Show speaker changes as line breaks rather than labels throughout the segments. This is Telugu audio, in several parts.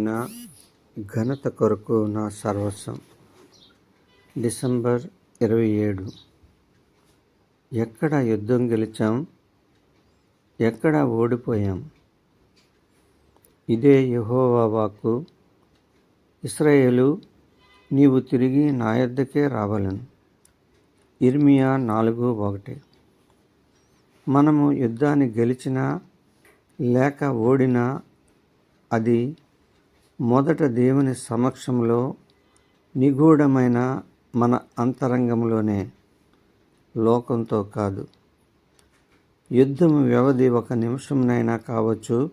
ఆయన ఘనత కొరకు నా సర్వస్వం. డిసెంబర్ ఇరవై ఏడు. ఎక్కడ యుద్ధం గెలిచాం? ఎక్కడ ఓడిపోయాం? ఇదే యహోవాకు ఇస్రాయేలు నీవు తిరిగి నా యొద్దకే రావాలను. ఇర్మియా నాలుగు ఒకటి. మనము యుద్ధాన్ని గెలిచినా లేక ఓడినా అది మొదట దేవుని సమక్షంలో నిగూఢమైన మన అంతరంగంలోనే లోకంతో కాదు. యుద్ధం వ్యవధి ఒక నిమిషంనైనా కావచ్చు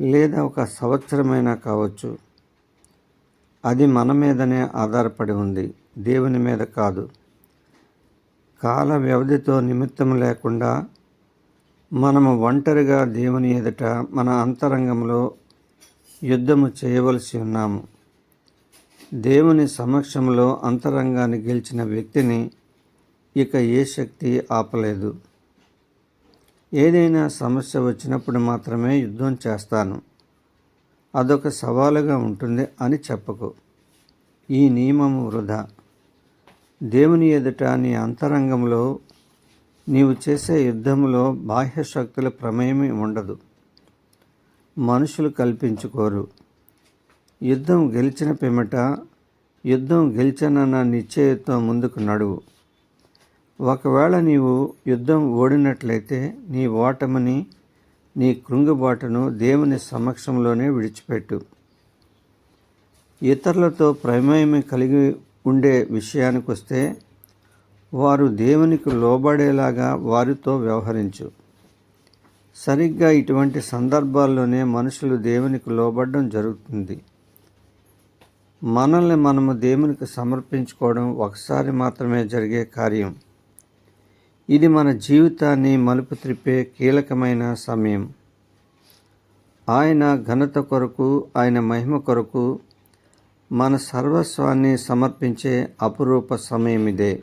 లేదా ఒక సంవత్సరమైనా కావచ్చు. అది మన మీదనే ఆధారపడి ఉంది దేవుని మీద కాదు. కాల వ్యవధితో నిమిత్తం లేకుండా మనము ఒంటరిగా దేవుని ఎదుట మన అంతరంగంలో యుద్ధము చేయవలసి ఉన్నాము. దేవుని సమక్షంలో అంతరంగాన్ని గెలిచిన వ్యక్తిని ఇక ఏ శక్తి ఆపలేదు. ఏదైనా సమస్య వచ్చినప్పుడు మాత్రమే యుద్ధం చేస్తాను. అదొక సవాలుగా ఉంటుంది అని చెప్పకు. ఈ నియమము వృధా. దేవుని ఎదుట నీ అంతరంగంలో నీవు చేసే యుద్ధంలో బాహ్య శక్తుల ప్రమేయమే ఉండదు. మనుషులు కల్పించుకోరు. యుద్ధం గెలిచిన పిమ్మట యుద్ధం గెలిచానన్న నిశ్చయతో ముందుకు నడువు. ఒకవేళ నీవు యుద్ధం ఓడినట్లయితే నీ ఓటమిని నీ కృంగుబాటును దేవుని సమక్షంలోనే విడిచిపెట్టు. ఇతరులతో ప్రమేయం కలిగి ఉండే విషయానికి వస్తే వారు దేవునికి లోబడేలాగా వారితో వ్యవహరించు. సరిగ్గా ఇటువంటి సందర్భాల్లోనే మనుషులు దేవునికి లోబడడం జరుగుతుంది. మనల్ని మనము దేవునికి సమర్పించుకోవడం ఒకసారి మాత్రమే జరిగే కార్యం. ఇది మన జీవితాన్ని మలుపు త్రిప్పే కీలకమైన సమయం. ఆయన ఘనత కొరకు ఆయన మహిమ కొరకు మన సర్వస్వాన్ని సమర్పించే అపురూప సమయం ఇదే